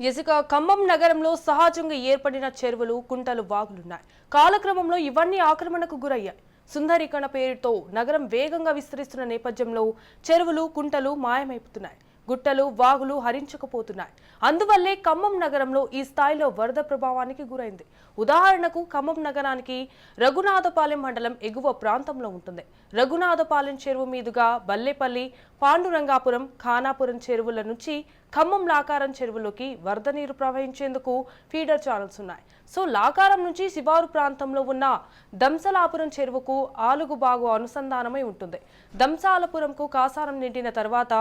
ఇసుక ఖమ్మం నగరంలో సహజంగా ఏర్పడిన చెరువులు కుంటలు వాగులున్నాయి. కాలక్రమంలో ఇవన్నీ ఆక్రమణకు గురయ్యాయి. సుందరీకరణ పేరుతో నగరం వేగంగా విస్తరిస్తున్న నేపథ్యంలో చెరువులు కుంటలు మాయమైపోతున్నాయి. గుట్టలు వాగులు హరించకపోతున్నాయి. అందువల్లే ఖమ్మం నగరంలో ఈ స్థాయిలో వరద ప్రభావానికి గురైంది. ఉదాహరణకు ఖమ్మం నగరానికి రఘునాథపాలెం మండలం ఎగువ ప్రాంతంలో ఉంటుంది. రఘునాథపాలెం చెరువు మీదుగా బల్లేపల్లి పాండురంగాపురం ఖానాపురం చెరువుల నుంచి ఖమ్మం లాకారం చెరువులోకి వరద నీరు ప్రవహించేందుకు ఫీడర్ ఛానల్స్ ఉన్నాయి. సో లాకారం నుంచి శివారు ప్రాంతంలో ఉన్న దంసలాపురం చెరువుకు ఆలుగుబాగు అనుసంధానమై ఉంటుంది. దంసాలపురంకు కాసారం నిండిన తర్వాత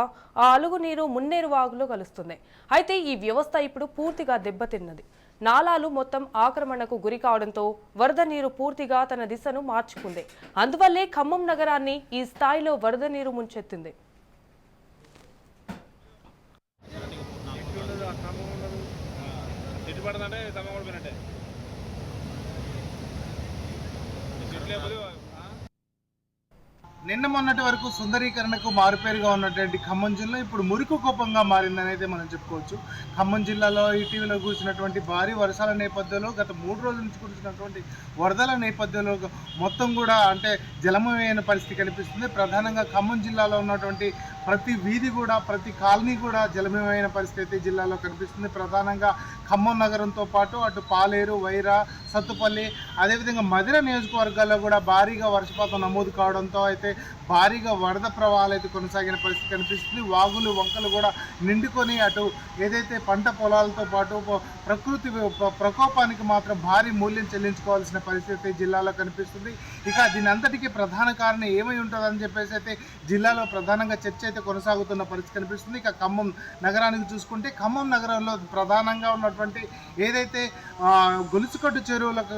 ఆ అలుగు నీరు మున్నేరు వాగులో కలుస్తుంది. అయితే ఈ వ్యవస్థ ఇప్పుడు పూర్తిగా దెబ్బతిన్నది. నాలాలు మొత్తం ఆక్రమణకు గురి కావడంతో వరద నీరు పూర్తిగా తన దిశను మార్చుకుంది. అందువల్లే ఖమ్మం నగరాన్ని ఈ స్థాయిలో వరద నీరు ముంచెత్తింది. చెట్టు పడదంటే సగం కూడా పోయినట్టే. చెట్లు లేకపోతే నిన్న మొన్నటి వరకు సుందరీకరణకు మారుపేరుగా ఉన్నటువంటి ఖమ్మం జిల్లా ఇప్పుడు మురికి కోపంగా మారిందని అయితే మనం చెప్పుకోవచ్చు. ఖమ్మం జిల్లాలో ఇటీవల కురిసినటువంటి భారీ వర్షాల నేపథ్యంలో గత మూడు రోజుల నుంచి కురిసినటువంటి వరదల నేపథ్యంలో మొత్తం కూడా అంటే జలమయమైన పరిస్థితి కనిపిస్తుంది. ప్రధానంగా ఖమ్మం జిల్లాలో ఉన్నటువంటి ప్రతి వీధి కూడా ప్రతి కాలనీ కూడా జలమయమైన పరిస్థితి అయితే జిల్లాలో కనిపిస్తుంది. ప్రధానంగా ఖమ్మం నగరంతో పాటు అటు పాలేరు వైరా సత్తుపల్లి అదేవిధంగా మధిర నియోజకవర్గాల్లో కూడా భారీగా వర్షపాతం నమోదు కావడంతో అయితే భారీగా వరద ప్రవాహాలు అయితే కొనసాగిన పరిస్థితి కనిపిస్తుంది. వాగులు వంకలు కూడా నిండుకొని అటు ఏదైతే పంట పొలాలతో పాటు ప్రకృతి ప్రకోపానికి మాత్రం భారీ మూల్యం చెల్లించుకోవాల్సిన పరిస్థితి జిల్లాలో కనిపిస్తుంది. ఇక దీని అంతటికీ ప్రధాన కారణం ఏమై ఉంటుందని చెప్పేసి అయితే జిల్లాలో ప్రధానంగా చర్చ అయితే కొనసాగుతున్న పరిస్థితి కనిపిస్తుంది. ఇక ఖమ్మం నగరానికి చూసుకుంటే ఖమ్మం నగరంలో ప్రధానంగా ఉన్నటువంటి ఏదైతే గొలుసుకట్టు చెరువులకు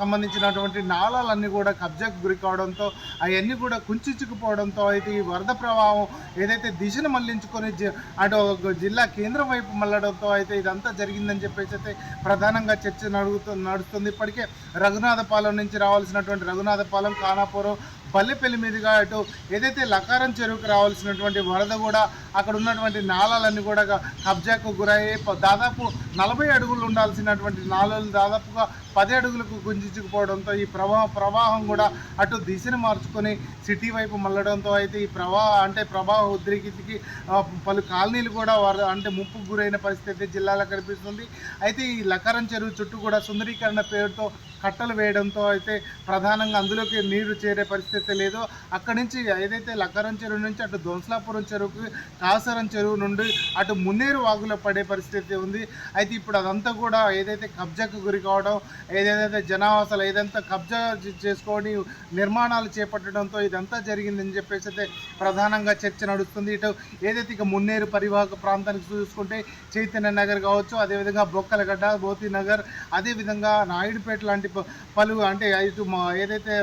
సంబంధించినటువంటి నాళాలన్నీ కూడా కబ్జాకు గురి కావడంతో అవన్నీ కూడా కుంచుకుపోవడంతో అయితే ఈ వరద ప్రవాహం ఏదైతే దిశను మళ్ళించుకొని జి- అటు జిల్లా కేంద్రం వైపు మళ్ళడంతో అయితే ఇదంతా జరిగిందని చెప్పేసి అయితే ప్రధానంగా చర్చ నడుగుతూ నడుస్తుంది. ఇప్పటికే రఘునాథపాలెం నుంచి రావాల్సినటువంటి రఘునాథపాలెం ఖానాపురం పల్లెపల్లి మీదుగా అటు ఏదైతే లకారం చెరువుకు రావాల్సినటువంటి వరద కూడా అక్కడ ఉన్నటువంటి నాళాలన్నీ కూడా కబ్జాకు గురయ్యి దాదాపు నలభై అడుగులు ఉండాల్సినటువంటి నాళాలు దాదాపుగా పది అడుగులకు గుంజుకుపోవడంతో ఈ ప్రవాహ ప్రవాహం కూడా అటు దిశను మార్చుకొని సిటీ వైపు మళ్ళడంతో అయితే ఈ ప్రవాహ అంటే ప్రవాహ ఉద్రిక్తికి పలు కాలనీలు కూడా వారు అంటే ముప్పుకు గురైన పరిస్థితి జిల్లాలో కనిపిస్తుంది. అయితే ఈ లకరం చెరువు చుట్టూ కూడా సుందరీకరణ పేరుతో కట్టలు వేయడంతో అయితే ప్రధానంగా అందులోకి నీరు చేరే పరిస్థితి లేదు. అక్కడి నుంచి ఏదైతే లక్కరం చెరువు నుంచి అటు దొంసలాపురం చెరువుకి కాసరం చెరువు నుండి అటు మున్నేరు వాగులో పడే పరిస్థితి ఉంది. అయితే ఇప్పుడు అదంతా కూడా ఏదైతే కబ్జాకు గురి కావడం ఏదేదైతే జనావాసాలు ఏదంతా కబ్జా చేసుకొని నిర్మాణాలు చేపట్టడంతో ఇదంతా జరిగిందని చెప్పేసి అయితే ప్రధానంగా చర్చ నడుస్తుంది. ఇటు ఏదైతే ఇక మున్నేరు పరివాహక ప్రాంతానికి చూసుకుంటే చైతన్య నగర్ కావచ్చు అదేవిధంగా బొక్కలగడ్డ బోతి నగర్ అదేవిధంగా నాయుడుపేట లాంటి ప- పలు అంటే ఇటు మా ఏదైతే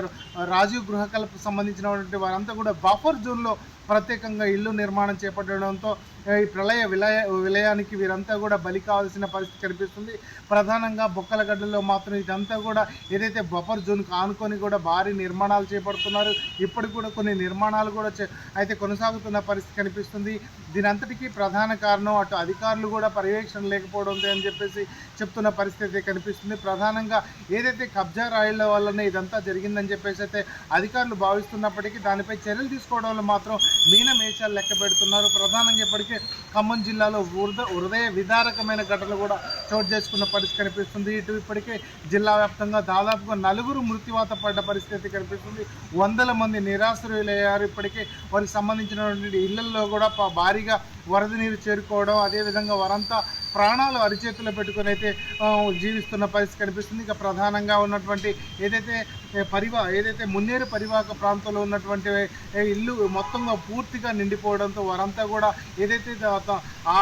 రాజీవ్ గృహకల్పకు సంబంధించినటువంటి వారంతా కూడా బఫర్ జోన్లో ప్రత్యేకంగా ఇల్లు నిర్మాణం చేపట్టడంతో ఈ ప్రళయ విలయ విలయానికి వీరంతా కూడా బలి కావాల్సిన పరిస్థితి కనిపిస్తుంది. ప్రధానంగా బొక్కలగడ్డలో మాత్రం ఇదంతా కూడా ఏదైతే బఫర్ జోన్కు ఆనుకొని కూడా భారీ నిర్మాణాలు చేపడుతున్నారు ఇప్పటికి కూడా కొన్ని నిర్మాణాలు కూడా చే- అయితే కొనసాగుతున్న పరిస్థితి కనిపిస్తుంది. దీని అంతటికీ ప్రధాన కారణం అటు అధికారులు కూడా పర్యవేక్షణ లేకపోవడం అని చెప్పేసి చెప్తున్న పరిస్థితి కనిపిస్తుంది. ప్రధానంగా ఏదైతే కబ్జా రాయిల వల్లనే ఇదంతా జరిగిందని చెప్పేసి అయితే అధికారులు భావిస్తున్నప్పటికీ దానిపై చర్యలు తీసుకోవడంలో మాత్రం మీనమేషాలు లెక్క పెడుతున్నారు. ప్రధానంగా ఇప్పటికే ఖమ్మం జిల్లాలో వృద హృదయ విదారకమైన ఘటనలు కూడా చోటు చేసుకున్న పరిస్థితి కనిపిస్తుంది. ఇటు ఇప్పటికే జిల్లా వ్యాప్తంగా దాదాపుగా నలుగురు మృత్యువాత పడ్డ పరిస్థితి కనిపిస్తుంది. వందల మంది నిరాశ్రయులయ్యారు. ఇప్పటికే వారికి సంబంధించినటువంటి ఇళ్ళలో కూడా భారీగా వరద నీరు చేరుకోవడం అదేవిధంగా వారంతా ప్రాణాలు అరిచేతుల్లో పెట్టుకుని అయితే జీవిస్తున్న పరిస్థితి కనిపిస్తుంది. ఇక ప్రధానంగా ఉన్నటువంటి ఏదైతే పరివా ఏదైతే మున్నేరు పరివాహక ప్రాంతంలో ఉన్నటువంటి ఇల్లు మొత్తంగా పూర్తిగా నిండిపోవడంతో వారంతా కూడా ఏదైతే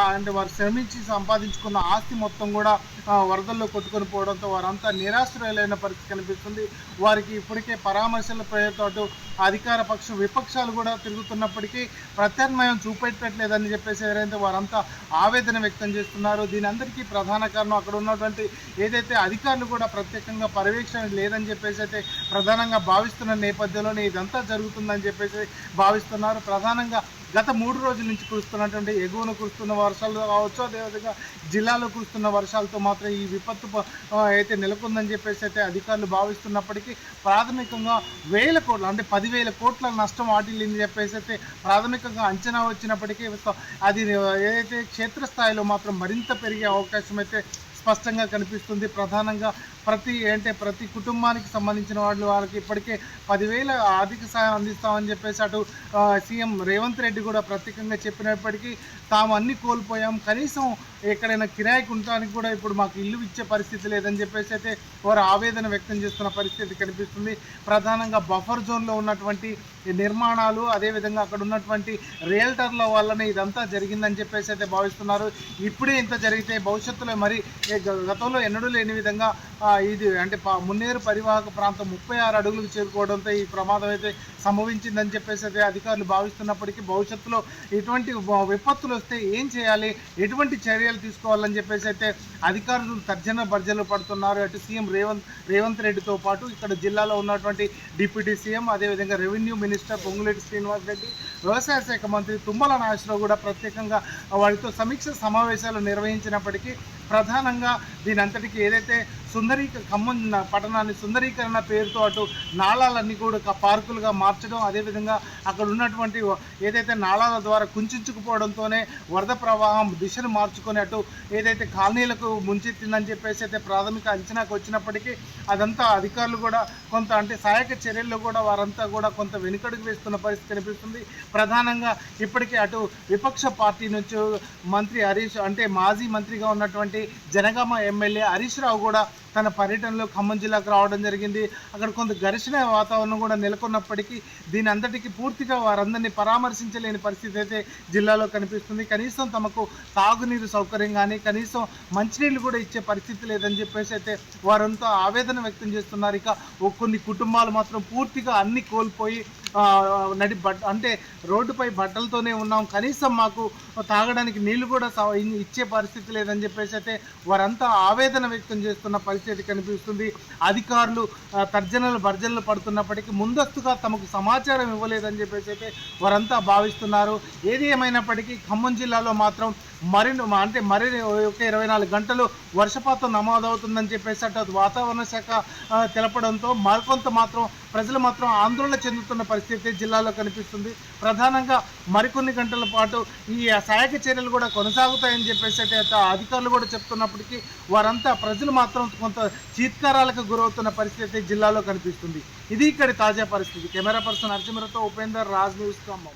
అంటే వారు శ్రమించి సంపాదించుకున్న ఆస్తి మొత్తం కూడా ఆ, వరదల్లో కొట్టుకొని పోవడంతో వారంతా నిరాశ్రయులైన పరిస్థితి కనిపిస్తుంది. వారికి ఇప్పటికే పరామర్శల పేరుతో అధికార పక్షం విపక్షాలు కూడా తిరుగుతున్నప్పటికీ ప్రత్యామ్నాయం చూపెట్టట్లేదని చెప్పేసి ఎవరైతే వారంతా ఆవేదన వ్యక్తం చేస్తున్నారు దీని అందరికీ ప్రధాన కారణం అక్కడ ఉన్నటువంటి ఏదైతే అధికారులు కూడా ప్రత్యేకంగా పర్యవేక్షణ లేదని చెప్పేసి అయితే ప్రధానంగా భావిస్తున్న నేపథ్యంలోనే ఇదంతా జరుగుతుందని చెప్పేసి భావిస్తున్నారు. ప్రధానంగా గత మూడు రోజుల నుంచి కురుస్తున్నటువంటి ఎగువన కురుస్తున్న వర్షాలు కావచ్చు అదేవిధంగా జిల్లాలో కురుస్తున్న వర్షాలతో మాత్రం ఈ విపత్తు అయితే నెలకొందని చెప్పేసి అయితే అధికారులు భావిస్తున్నప్పటికీ ప్రాథమికంగా వేల కోట్ల అంటే పదివేల కోట్ల నష్టం వాటిల్లింది చెప్పేసి అయితే ప్రాథమికంగా అంచనా వచ్చినప్పటికీ అది ఏదైతే క్షేత్రస్థాయిలో మాత్రం మరింత పెరిగే అవకాశం అయితే స్పష్టంగా కనిపిస్తుంది. ప్రధానంగా ప్రతి అంటే ప్రతి కుటుంబానికి సంబంధించిన వాళ్ళు వాళ్ళకి ఇప్పటికే పదివేల ఆర్థిక సాయం అందిస్తామని చెప్పేసి అటు సీఎం రేవంత్ రెడ్డి కూడా ప్రత్యేకంగా చెప్పినప్పటికీ తాము అన్ని కోల్పోయాం. కనీసం ఎక్కడైనా కిరాయికి ఉండటానికి కూడా ఇప్పుడు మాకు ఇల్లు ఇచ్చే పరిస్థితి లేదని చెప్పేసి అయితే వారు ఆవేదన వ్యక్తం చేస్తున్న పరిస్థితి కనిపిస్తుంది. ప్రధానంగా బఫర్ జోన్లో ఉన్నటువంటి నిర్మాణాలు అదేవిధంగా అక్కడ ఉన్నటువంటి రియల్టర్ల వల్లనే ఇదంతా జరిగిందని చెప్పేసి అయితే భావిస్తున్నారు. ఇప్పుడే ఇంత జరిగితే భవిష్యత్తులో మరి గ- గతంలో ఎన్నడూ లేని విధంగా ఇది అంటే మున్నేరు పరివాహక ప్రాంతం ముప్పై ఆరు అడుగులకు చేరుకోవడంతో ఈ ప్రమాదం అయితే సంభవించిందని చెప్పేసి అయితే అధికారులు భావిస్తున్నప్పటికీ భవిష్యత్తులో ఇటువంటి విపత్తులు వస్తే ఏం చేయాలి? ఎటువంటి చర్యలు తీసుకోవాలని చెప్పేసి అయితే అధికారులు తర్జన భర్జలు పడుతున్నారు. అటు సీఎం రేవంత్ రేవంత్ రెడ్డితో పాటు ఇక్కడ జిల్లాలో ఉన్నటువంటి డిప్యూటీ సీఎం అదేవిధంగా రెవెన్యూ మినిస్టర్ పొంగులేటి శ్రీనివాస్ రెడ్డి వ్యవసాయ శాఖ మంత్రి తుమ్మల నాగేశ్వరరావు కూడా ప్రత్యేకంగా వారితో సమీక్ష సమావేశాలు నిర్వహించినప్పటికీ ప్రధానంగా దీని అంతటికి ఏదైతే సుందరీక ఖమ్మం పట్టణాన్ని సుందరీకరణ పేరుతో అటు నాళాలన్నీ కూడా పార్కులుగా మార్చడం అదేవిధంగా అక్కడ ఉన్నటువంటి ఏదైతే నాళాల ద్వారా కుంచుకుపోవడంతోనే వరద ప్రవాహం దిశను మార్చుకొని అటు ఏదైతే కాలనీలకు ముంచెత్తిందని చెప్పేసి అయితే ప్రాథమిక అంచనాకు వచ్చినప్పటికీ అదంతా అధికారులు కూడా కొంత అంటే సహాయక చర్యల్లో కూడా వారంతా కూడా కొంత వెనుకడుగు వేస్తున్న పరిస్థితి కనిపిస్తుంది. ప్రధానంగా ఇప్పటికే అటు విపక్ష పార్టీ నుంచి మంత్రి హరీష్ అంటే మాజీ మంత్రిగా ఉన్నటువంటి జనగామ ఎమ్మెల్యే హరీష్ రావు కూడా తన పర్యటనలో ఖమ్మం జిల్లాకు రావడం జరిగింది. అక్కడ కొంత ఘర్షణ వాతావరణం కూడా నెలకొన్నప్పటికీ దీని అంతటికి పూర్తిగా వారందరినీ పరామర్శించలేని పరిస్థితి అయితే జిల్లాలో కనిపిస్తుంది. కనీసం తమకు తాగునీరు సౌకర్యం కానీ కనీసం మంచినీళ్ళు కూడా ఇచ్చే పరిస్థితి లేదని చెప్పేసి అయితే వారంతా ఆవేదన వ్యక్తం చేస్తున్నారు. ఇక ఓ కొన్ని కుటుంబాలు మాత్రం పూర్తిగా అన్ని కోల్పోయి నడి బట్ అంటే రోడ్డుపై బట్టలతోనే ఉన్నాం. కనీసం మాకు తాగడానికి నీళ్ళు కూడా ఇచ్చే పరిస్థితి లేదని చెప్పేసి అయితే వారంతా ఆవేదన వ్యక్తం చేస్తున్న పరిస్థితి కనిపిస్తుంది. అధికారులు తర్జనలు భర్జనలు పడుతున్నప్పటికీ ముందస్తుగా తమకు సమాచారం ఇవ్వలేదని చెప్పేసి అయితే వారంతా భావిస్తున్నారు. ఏది ఏమైనప్పటికీ ఖమ్మం జిల్లాలో మాత్రం మరిన్ని అంటే మరి ఒక ఇరవై నాలుగు గంటలు వర్షపాతం నమోదవుతుందని చెప్పేసి అటు వాతావరణ శాఖ తెలపడంతో మరికొంత మాత్రం ప్రజలు మాత్రం ఆందోళన చెందుతున్న పరిస్థితి జిల్లాలో కనిపిస్తుంది. ప్రధానంగా మరికొన్ని గంటల పాటు ఈ సహాయక చర్యలు కూడా కొనసాగుతాయని చెప్పేసి అయితే అధికారులు కూడా చెప్తున్నప్పటికీ వారంతా ప్రజలు మాత్రం కొంత చీత్కారాలకు గురవుతున్న పరిస్థితి జిల్లాలో కనిపిస్తుంది. ఇది ఇక్కడి తాజా పరిస్థితి. కెమెరా పర్సన్ అర్జుమరతో ఉపేందర్ రాజ్ న్యూస్ ఖమ్మం.